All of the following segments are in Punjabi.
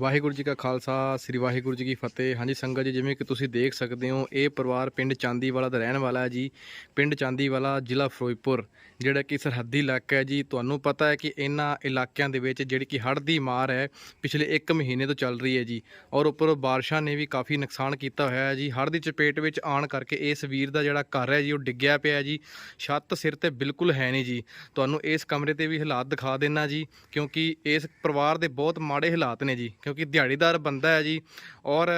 ਵਾਹਿਗੁਰੂ ਜੀ ਕਾ ਖਾਲਸਾ, ਸ੍ਰੀ ਵਾਹਿਗੁਰੂ ਜੀ ਕੀ ਫਤਿਹ। ਹਾਂਜੀ ਸੰਗਤ ਜੀ, ਜਿਵੇਂ ਕਿ ਤੁਸੀਂ ਦੇਖ ਸਕਦੇ ਹੋ, ਇਹ ਪਰਿਵਾਰ ਪਿੰਡ ਚਾਂਦੀਵਾਲਾ ਦਾ ਰਹਿਣ ਵਾਲਾ ਹੈ ਜੀ। ਪਿੰਡ ਚਾਂਦੀਵਾਲਾ, ਜ਼ਿਲ੍ਹਾ ਫਿਰੋਜ਼ਪੁਰ, ਜਿਹੜਾ ਕਿ ਸਰਹੱਦੀ ਇਲਾਕਾ ਹੈ ਜੀ। ਤੁਹਾਨੂੰ ਪਤਾ ਹੈ ਕਿ ਇਹਨਾਂ ਇਲਾਕਿਆਂ ਦੇ ਵਿੱਚ ਜਿਹੜੀ ਕਿ ਹੜ੍ਹ ਦੀ ਮਾਰ ਹੈ, ਪਿਛਲੇ 1 ਮਹੀਨੇ ਤੋਂ ਚੱਲ ਰਹੀ ਹੈ ਜੀ। ਔਰ ਉੱਪਰ ਬਾਰਿਸ਼ਾਂ ਨੇ ਵੀ ਕਾਫੀ ਨੁਕਸਾਨ ਕੀਤਾ ਹੋਇਆ ਹੈ ਜੀ। ਹੜ੍ਹ ਦੀ ਚਪੇਟ ਵਿੱਚ ਆਉਣ ਕਰਕੇ ਇਸ ਵੀਰ ਦਾ ਜਿਹੜਾ ਘਰ ਹੈ ਜੀ, ਉਹ ਡਿੱਗਿਆ ਪਿਆ ਜੀ। ਛੱਤ ਸਿਰ ਤੇ ਬਿਲਕੁਲ ਹੈ ਨਹੀਂ ਜੀ। ਤੁਹਾਨੂੰ ਇਸ ਕਮਰੇ ਤੇ ਵੀ ਹਾਲਾਤ ਦਿਖਾ ਦੇਣਾ ਜੀ, ਕਿਉਂਕਿ ਇਸ ਪਰਿਵਾਰ ਦੇ ਬਹੁਤ ਮਾੜੇ ਹਾਲਾਤ ਨੇ ਜੀ। ਕਿਉਂਕਿ ਦਿਹਾੜੀਦਾਰ ਬੰਦਾ ਹੈ ਜੀ। ਔਰ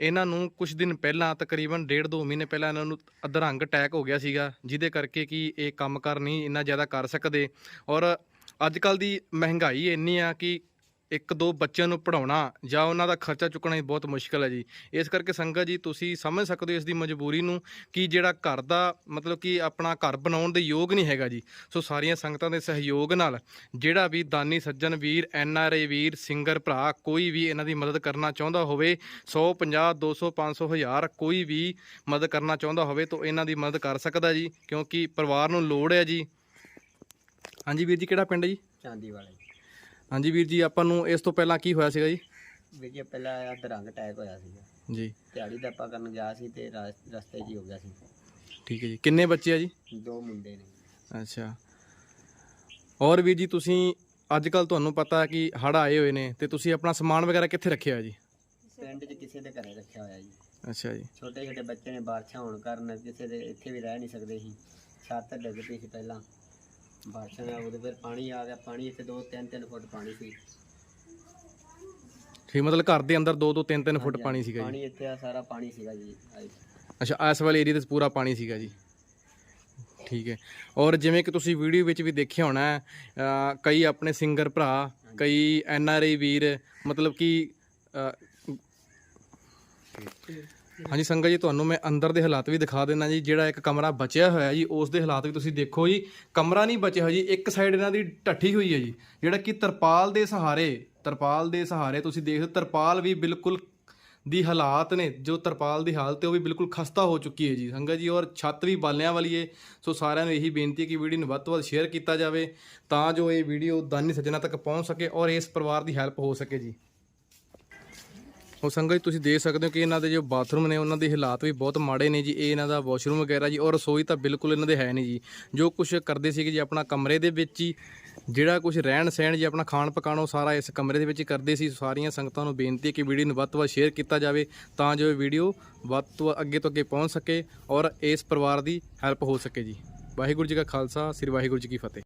ਇਹਨਾਂ ਨੂੰ ਕੁਝ ਦਿਨ ਪਹਿਲਾਂ, ਤਕਰੀਬਨ ਡੇਢ ਦੋ ਮਹੀਨੇ ਪਹਿਲਾਂ ਇਹਨਾਂ ਨੂੰ ਅਧਰੰਗ ਅਟੈਕ ਹੋ ਗਿਆ ਸੀਗਾ, ਜਿਹਦੇ ਕਰਕੇ ਕਿ ਇਹ ਕੰਮ ਕਰ ਨਹੀਂ ਇੰਨਾ ਜ਼ਿਆਦਾ ਕਰ ਸਕਦੇ। ਔਰ ਅੱਜ ਕੱਲ ਦੀ ਮਹਿੰਗਾਈ ਇੰਨੀ ਆ ਕਿ ਇੱਕ ਦੋ ਬੱਚਿਆਂ ਨੂੰ ਪੜਾਉਣਾ ਜਾਂ ਉਹਨਾਂ ਦਾ ਖਰਚਾ ਚੁੱਕਣਾ ਹੀ ਬਹੁਤ ਮੁਸ਼ਕਲ ਹੈ ਜੀ। ਇਸ ਕਰਕੇ ਸੰਗਤ ਜੀ, ਤੁਸੀਂ ਸਮਝ ਸਕਦੇ ਹੋ ਇਸ ਦੀ ਮਜਬੂਰੀ ਨੂੰ ਕਿ ਜਿਹੜਾ ਘਰ ਦਾ ਮਤਲਬ ਕਿ ਆਪਣਾ ਘਰ ਬਣਾਉਣ ਦੇ ਯੋਗ ਨਹੀਂ ਹੈਗਾ ਜੀ। ਸੋ ਸਾਰੀਆਂ ਸੰਗਤਾਂ ਦੇ ਸਹਿਯੋਗ ਨਾਲ ਜਿਹੜਾ ਵੀ ਦਾਨੀ ਸੱਜਣ ਵੀਰ, N R A Veer, singer ਭਰਾ ਕੋਈ ਵੀ ਇਹਨਾਂ ਦੀ ਮਦਦ ਕਰਨਾ ਚਾਹੁੰਦਾ ਹੋਵੇ 150 200 500 ਹਜ਼ਾਰ ਕੋਈ ਵੀ ਮਦਦ ਕਰਨਾ ਚਾਹੁੰਦਾ ਹੋਵੇ ਤਾਂ ਇਹਨਾਂ ਦੀ ਮਦਦ ਕਰ ਸਕਦਾ ਜੀ, ਕਿਉਂਕਿ ਪਰਿਵਾਰ ਨੂੰ ਲੋੜ ਹੈ ਜੀ। ਹਾਂਜੀ ਵੀਰ ਜੀ, ਕਿਹੜਾ ਪਿੰਡ ਜੀ? ਚਾਂਦੀ ਵਾਲੇ ਹਾਂਜੀ ਵੀਰ ਜੀ ਆਪਾਂ ਨੂੰ ਇਸ ਤੋਂ ਪਹਿਲਾਂ ਕੀ ਹੋਇਆ ਸੀਗਾ ਜੀ? ਵੀ ਜੇ ਪਹਿਲਾਂ ਆ ਦਰੰਗ ਅਟੈਕ ਹੋਇਆ ਸੀਗਾ। ਜੀ। ਦਿਹਾੜੀ ਦਾ ਆਪਾਂ ਕਰਨ ਗਿਆ ਸੀ ਤੇ ਰਾਸ- ਰਸਤੇ 'ਚ ਹੀ ਹੋ ਗਿਆ ਸੀ। ਠੀਕ ਹੈ ਜੀ। ਕਿੰਨੇ ਬੱਚੇ ਆ ਜੀ? ਦੋ ਮੁੰਡੇ ਨੇ। ਅੱਛਾ। ਔਰ ਵੀਰ ਜੀ ਤੁਸੀਂ ਅੱਜ ਕੱਲ ਤੁਹਾਨੂੰ ਪਤਾ ਕਿ ਹੜ੍ਹ ਆਏ ਹੋਏ ਨੇ ਤੇ ਤੁਸੀਂ ਆਪਣਾ ਸਮਾਨ ਵਗੈਰਾ ਕਿੱਥੇ ਰੱਖਿਆ ਹੋਇਆ ਜੀ? ਪਿੰਡ 'ਚ ਕਿਸੇ ਦੇ ਘਰੇ ਰੱਖਿਆ ਹੋਇਆ ਜੀ। ਅੱਛਾ ਜੀ। ਛੋਟੇ ਛੋਟੇ ਬੱਚੇ ਨੇ ਬਾਰਿਸ਼ਾਂ ਹੋਣ ਕਾਰਨ ਕਿਸੇ ਦੇ ਇੱਥੇ ਵੀ ਰਹਿ ਨਹੀਂ ਸਕਦੇ ਸੀ। ਛੱਤ ਡਿੱਗ ਪਈ ਸੀ ਪਹਿਲਾਂ। ਬਾਰਿਸ਼ਾਂ ਦਾ ਉਹਦੇ ਫਿਰ ਪਾਣੀ ਆ ਗਿਆ ਪਾਣੀ ਇੱਥੇ 2 3 3 ਫੁੱਟ ਪਾਣੀ ਸੀ। ਠੀਕ ਮਤਲਬ ਘਰ ਦੇ ਅੰਦਰ 2 ਤੋਂ 3 3 ਫੁੱਟ ਪਾਣੀ ਸੀਗਾ ਜੀ? ਪਾਣੀ ਇੱਥੇ ਆ ਸਾਰਾ ਪਾਣੀ ਸੀਗਾ ਜੀ। ਅੱਛਾ ਇਸ ਵਾਲੇ ਏਰੀਆ ਤੇ ਪੂਰਾ ਪਾਣੀ ਸੀਗਾ ਜੀ? ਠੀਕ ਹੈ। ਔਰ ਜਿਵੇਂ ਕਿ ਤੁਸੀਂ ਵੀਡੀਓ ਵਿੱਚ ਵੀ ਦੇਖਿਆ ਹੋਣਾ ਹੈ, ਕਈ ਆਪਣੇ ਸਿੰਗਰ ਭਰਾ ਕਈ ਐਨ ਆਰ ਆਈ ਵੀਰ ਮਤਲਬ ਕਿ ਹਾਂਜੀ ਸੰਗਤ ਜੀ, ਤੁਹਾਨੂੰ ਮੈਂ ਅੰਦਰ ਦੇ ਹਾਲਾਤ ਵੀ ਦਿਖਾ ਦਿੰਦਾ ਜੀ, ਜਿਹੜਾ ਇੱਕ ਕਮਰਾ ਬਚਿਆ ਹੋਇਆ ਜੀ, ਉਸ ਦੇ ਹਾਲਾਤ ਵੀ ਤੁਸੀਂ ਦੇਖੋ ਜੀ। ਕਮਰਾ ਨਹੀਂ ਬਚਿਆ ਹੋਇਆ ਜੀ, ਇੱਕ ਸਾਈਡ ਇਹਨਾਂ ਦੀ ਢੱਠੀ ਹੋਈ ਹੈ ਜੀ, ਜਿਹੜਾ ਕਿ ਤਰਪਾਲ ਦੇ ਸਹਾਰੇ, ਤਰਪਾਲ ਦੇ ਸਹਾਰੇ ਤੁਸੀਂ ਦੇਖ ਤਰਪਾਲ ਵੀ ਬਿਲਕੁਲ ਦੀ ਹਾਲਾਤ ਨੇ, ਜੋ ਤਰਪਾਲ ਦੀ ਹਾਲਤ ਹੈ, ਉਹ ਵੀ ਬਿਲਕੁਲ ਖਸਤਾ ਹੋ ਚੁੱਕੀ ਹੈ ਜੀ। ਸੰਗਤ ਜੀ, ਔਰ ਛੱਤ ਵੀ ਬਾਲਿਆਂ ਵਾਲੀ ਹੈ, ਸੋ ਸਾਰਿਆਂ ਨੂੰ ਇਹੀ ਬੇਨਤੀ ਹੈ ਕਿ ਵੀਡੀਓ ਨੂੰ ਵੱਧ ਤੋਂ ਵੱਧ ਸ਼ੇਅਰ ਕੀਤਾ ਜਾਵੇ, ਤਾਂ ਜੋ ਇਹ ਵੀਡੀਓ ਦਾਨੀ ਸੱਜਣਾ ਤੱਕ ਪਹੁੰਚ ਸਕੇ ਔਰ ਇਸ ਪਰਿਵਾਰ ਦੀ ਹੈਲਪ ਹੋ ਸਕੇ ਜੀ। ਉਹ ਸੰਗਤ ਜੀ ਤੁਸੀਂ ਦੇਖ ਸਕਦੇ ਹੋ ਕਿ ਇਹਨਾਂ ਦੇ ਜੋ ਬਾਥਰੂਮ ਨੇ, ਉਹਨਾਂ ਦੇ ਹਾਲਾਤ ਵੀ ਬਹੁਤ ਮਾੜੇ ਨੇ ਜੀ। ਇਹ ਇਹਨਾਂ ਦਾ ਵਾਸ਼ਰੂਮ ਵਗੈਰਾ ਜੀ ਔਰ ਰਸੋਈ ਤਾਂ ਬਿਲਕੁਲ ਇਹਨਾਂ ਦੇ ਹੈ ਨਹੀਂ ਜੀ। ਜੋ ਕੁਝ ਕਰਦੇ ਸੀਗੇ ਜੀ ਆਪਣਾ ਕਮਰੇ ਦੇ ਵਿੱਚ ਹੀ, ਜਿਹੜਾ ਕੁਝ ਰਹਿਣ ਸਹਿਣ ਜੀ ਆਪਣਾ ਖਾਣ ਪਕਾਣ ਉਹ ਸਾਰਾ ਇਸ ਕਮਰੇ ਦੇ ਵਿੱਚ ਕਰਦੇ ਸੀ। ਸਾਰੀਆਂ ਸੰਗਤਾਂ ਨੂੰ ਬੇਨਤੀ ਹੈ ਕਿ ਵੀਡੀਓ ਨੂੰ ਵੱਧ ਤੋਂ ਵੱਧ ਸ਼ੇਅਰ ਕੀਤਾ ਜਾਵੇ ਤਾਂ ਜੋ ਇਹ ਵੀਡੀਓ ਵੱਧ ਤੋਂ ਵੱਧ ਅੱਗੇ ਤੋਂ ਅੱਗੇ ਪਹੁੰਚ ਸਕੇ ਔਰ ਇਸ ਪਰਿਵਾਰ ਦੀ ਹੈਲਪ ਹੋ ਸਕੇ ਜੀ। ਵਾਹਿਗੁਰੂ ਜੀ ਕਾ ਖਾਲਸਾ, ਸ੍ਰੀ ਵਾਹਿਗੁਰੂ ਜੀ ਕੀ ਫਤਿਹ।